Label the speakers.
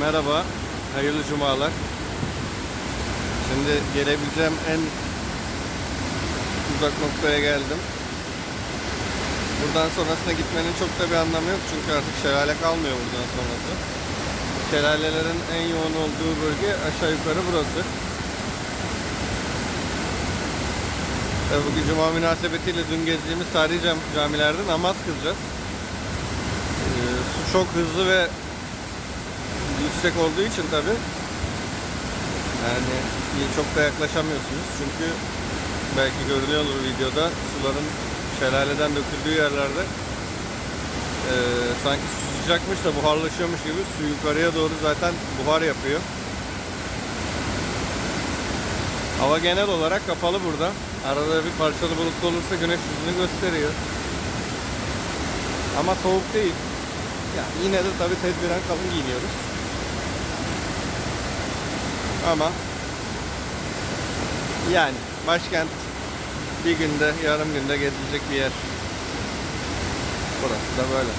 Speaker 1: merhaba. Hayırlı cumalar. Şimdi gelebileceğim en uzak noktaya geldim. Buradan sonrasına gitmenin çok da bir anlamı yok çünkü artık şelale kalmıyor buradan sonrası. Şelalelerin en yoğun olduğu bölge aşağı yukarı burası. Tabii bugün cuma münasebetiyle dün gezdiğimiz tarihi cam- camilerde namaz kılacağız. Ee, su çok hızlı ve yüksek olduğu için tabi yani çok da yaklaşamıyorsunuz çünkü belki görünüyordur videoda suların şelaleden döküldüğü yerlerde e, sanki su sıcakmış da buharlaşıyormuş gibi su yukarıya doğru zaten buhar yapıyor. Hava genel olarak kapalı burada. Arada bir parçalı bulutlu olursa güneş yüzünü gösteriyor. Ama soğuk değil. Yani yine de tabi tedbiren kalın giyiniyoruz. Ama yani başkent bir günde, yarım günde gezilecek bir yer. Burası da böyle.